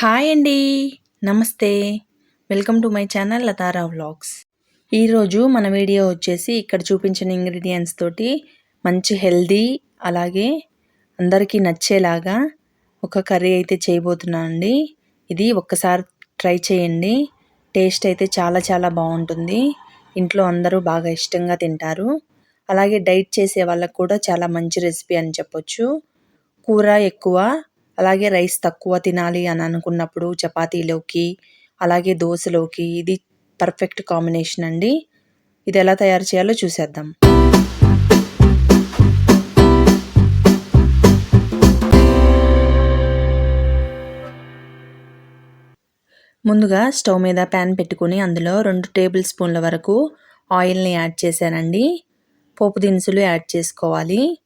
Hi అండి. నమస్తే. Welcome to my channel Latara vlogs. ఈరోజు మన వీడియో వచ్చేసి ఇక్కడ చూపించిన ఇంగ్రీడియంట్స్ తోటి మంచి హెల్దీ అలాగే అందరికీ నచ్చేలాగా ఒక కర్రీ అయితే చేయబోతున్నాను అండి. ఇది ఒక్కసారి ట్రై చేయండి. టేస్ట్ అయితే చాలా చాలా బాగుంటుంది. ఇంట్లో అందరూ బాగా ఇష్టంగా తింటారు. అలాగే డైట్ చేసే వాళ్ళకు కూడా చాలా మంచి రెసిపీ అని చెప్పొచ్చు. కూర ఎక్కువ అలాగే రైస్ తక్కువ తినాలి అని అనుకున్నప్పుడు చపాతీలోకి అలాగే దోశలోకి ఇది పర్ఫెక్ట్ కాంబినేషన్ అండి. ఇది ఎలా తయారు చేయాలో చూసేద్దాం. ముందుగా స్టవ్ మీద ప్యాన్ పెట్టుకుని అందులో రెండు టేబుల్ స్పూన్ల వరకు ఆయిల్ని యాడ్ చేశానండి. పోపు దినుసులు యాడ్ చేసుకోవాలి.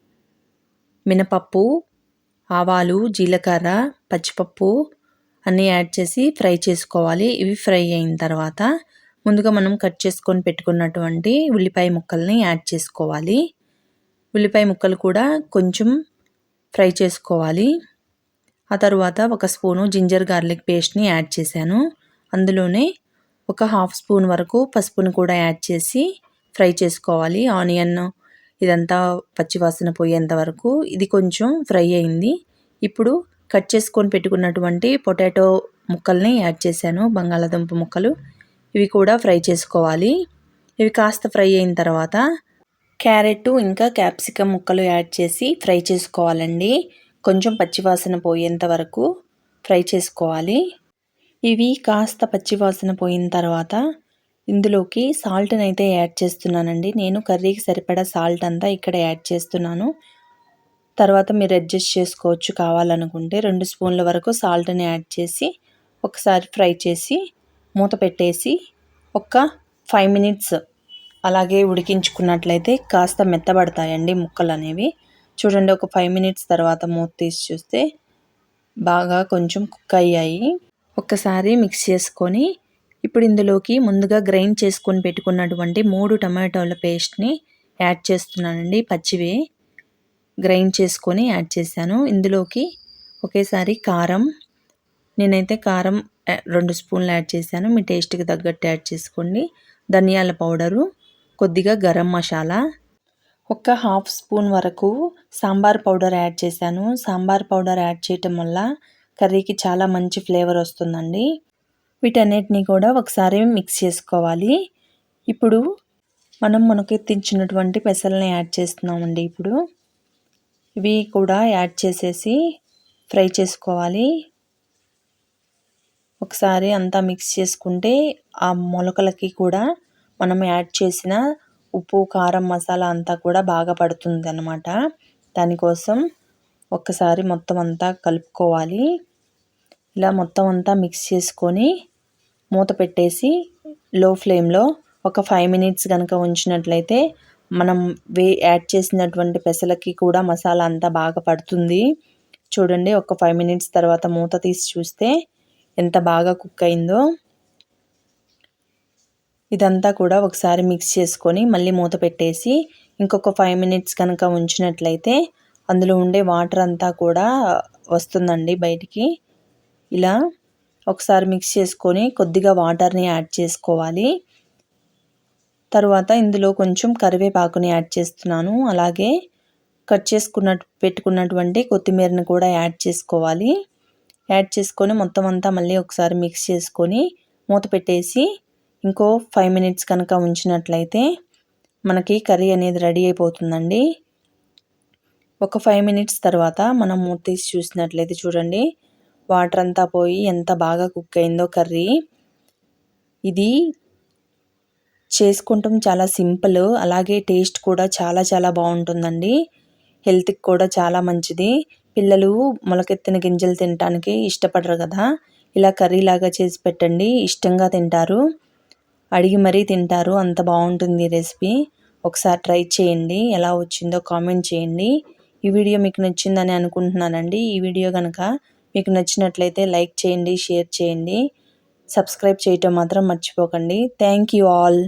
మినపప్పు ఆవాలు జీలకర్ర పచ్చిపప్పు అన్నీ యాడ్ చేసి ఫ్రై చేసుకోవాలి. ఇవి ఫ్రై అయిన తర్వాత ముందుగా మనం కట్ చేసుకొని పెట్టుకున్నటువంటి ఉల్లిపాయ ముక్కల్ని యాడ్ చేసుకోవాలి. ఉల్లిపాయ ముక్కలు కూడా కొంచెం ఫ్రై చేసుకోవాలి. ఆ తర్వాత ఒక స్పూను జింజర్ గార్లిక్ పేస్ట్ని యాడ్ చేశాను. అందులోనే ఒక హాఫ్ స్పూన్ వరకు పసుపుని కూడా యాడ్ చేసి ఫ్రై చేసుకోవాలి. ఆనియన్ ఇదంతా పచ్చివాసన పోయేంత వరకు ఇది కొంచెం ఫ్రై అయింది. ఇప్పుడు కట్ చేసుకొని పెట్టుకున్నటువంటి పొటాటో ముక్కల్ని యాడ్ చేశాను బంగాళాదుంప ముక్కలు. ఇవి కూడా ఫ్రై చేసుకోవాలి. ఇవి కాస్త ఫ్రై అయిన తర్వాత క్యారెట్ ఇంకా క్యాప్సికమ్ ముక్కలు యాడ్ చేసి ఫ్రై చేసుకోవాలండి. కొంచెం పచ్చివాసన పోయేంత వరకు ఫ్రై చేసుకోవాలి. ఇవి కాస్త పచ్చివాసన పోయిన తర్వాత ఇందులోకి సాల్ట్ని అయితే యాడ్ చేస్తున్నానండి. నేను కర్రీకి సరిపడా సాల్ట్ అంతా ఇక్కడ యాడ్ చేస్తున్నాను. తర్వాత మీరు అడ్జస్ట్ చేసుకోవచ్చు కావాలనుకుంటే. రెండు స్పూన్ల వరకు సాల్ట్ని యాడ్ చేసి ఒకసారి ఫ్రై చేసి మూత పెట్టేసి ఒక ఫైవ్ మినిట్స్ అలాగే ఉడికించుకున్నట్లయితే కాస్త మెత్తబడతాయండి ముక్కలు అనేవి చూడండి ఒక ఫైవ్ మినిట్స్ తర్వాత మూత తీసి చూస్తే బాగా కొంచెం కుక్ అయ్యాయి. ఒక్కసారి మిక్స్ చేసుకొని ఇప్పుడు ఇందులోకి ముందుగా గ్రైండ్ చేసుకొని పెట్టుకున్నటువంటి మూడు టమాటోల పేస్ట్ని యాడ్ చేస్తున్నానండి పచ్చివి గ్రైండ్ చేసుకొని యాడ్ చేశాను. ఇందులోకి ఒకేసారి కారం నేనైతే కారం రెండు స్పూన్లు యాడ్ చేశాను. మీ టేస్ట్కి తగ్గట్టు యాడ్ చేసుకోండి. ధనియాల పౌడరు కొద్దిగా గరం మసాలా ఒక హాఫ్ స్పూన్ వరకు సాంబార్ పౌడర్ యాడ్ చేశాను. సాంబార్ పౌడర్ యాడ్ చేయటం వల్ల కర్రీకి చాలా మంచి ఫ్లేవర్ వస్తుందండి. వీటన్నిటిని కూడా ఒకసారి మిక్స్ చేసుకోవాలి. ఇప్పుడు మనం మనకి పెసల్ని యాడ్ చేస్తున్నామండి ఇప్పుడు. ఇవి కూడా యాడ్ చేసేసి ఫ్రై చేసుకోవాలి. ఒకసారి అంతా మిక్స్ చేసుకుంటే ఆ మొలకలకి కూడా మనం యాడ్ చేసిన ఉప్పు కారం మసాలా అంతా కూడా బాగా పడుతుంది అన్నమాట దానికోసం ఒక్కసారి మొత్తం అంతా కలుపుకోవాలి. ఇలా మొత్తం అంతా మిక్స్ చేసుకొని మూత పెట్టేసి లో ఫ్లేమ్లో ఒక ఫైవ్ మినిట్స్ కనుక ఉంచినట్లయితే మనం వే యాడ్ చేసినటువంటి పెసలకి కూడా మసాలా అంతా బాగా పడుతుంది. చూడండి ఒక ఫైవ్ మినిట్స్ తర్వాత మూత తీసి చూస్తే ఎంత బాగా కుక్ అయిందో. ఇదంతా కూడా ఒకసారి మిక్స్ చేసుకొని మళ్ళీ మూత పెట్టేసి ఇంకొక ఫైవ్ మినిట్స్ కనుక ఉంచినట్లయితే అందులో ఉండే వాటర్ అంతా కూడా వస్తుందండి బయటికి. ఇలా ఒకసారి మిక్స్ చేసుకొని కొద్దిగా వాటర్ని యాడ్ చేసుకోవాలి. తర్వాత ఇందులో కొంచెం కరివేపాకుని యాడ్ చేస్తున్నాను. అలాగే కట్ చేసుకున్న పెట్టుకున్నటువంటి కొత్తిమీరని కూడా యాడ్ చేసుకోవాలి. యాడ్ చేసుకొని మొత్తం అంతా మళ్ళీ ఒకసారి మిక్స్ చేసుకొని మూత పెట్టేసి ఇంకో ఫైవ్ మినిట్స్ కనుక ఉంచినట్లయితే మనకి కర్రీ అనేది రెడీ అయిపోతుందండి. ఒక ఫైవ్ మినిట్స్ తర్వాత మనం మూత తీసి చూసినట్లయితే చూడండి. వాటర్ అంతా పోయి ఎంత బాగా కుక్ అయిందో కర్రీ. ఇది చేసుకుంటాం చాలా సింపుల్ అలాగే టేస్ట్ కూడా చాలా చాలా బాగుంటుందండి. హెల్త్కి కూడా చాలా మంచిది. పిల్లలు మొలకెత్తిన గింజలు తినడానికి ఇష్టపడరు కదా. ఇలా కర్రీలాగా చేసి పెట్టండి ఇష్టంగా తింటారు. అడిగి మరీ తింటారు అంత బాగుంటుంది రెసిపీ. ఒకసారి ట్రై చేయండి ఎలా వచ్చిందో కామెంట్ చేయండి. ఈ వీడియో మీకు నచ్చిందని అనుకుంటున్నానండి. ఈ వీడియో కనుక మీకు నచ్చినట్లయితే లైక్ చేయండి షేర్ చేయండి. సబ్స్క్రైబ్ చేయటం మాత్రం మర్చిపోకండి. Thank you all.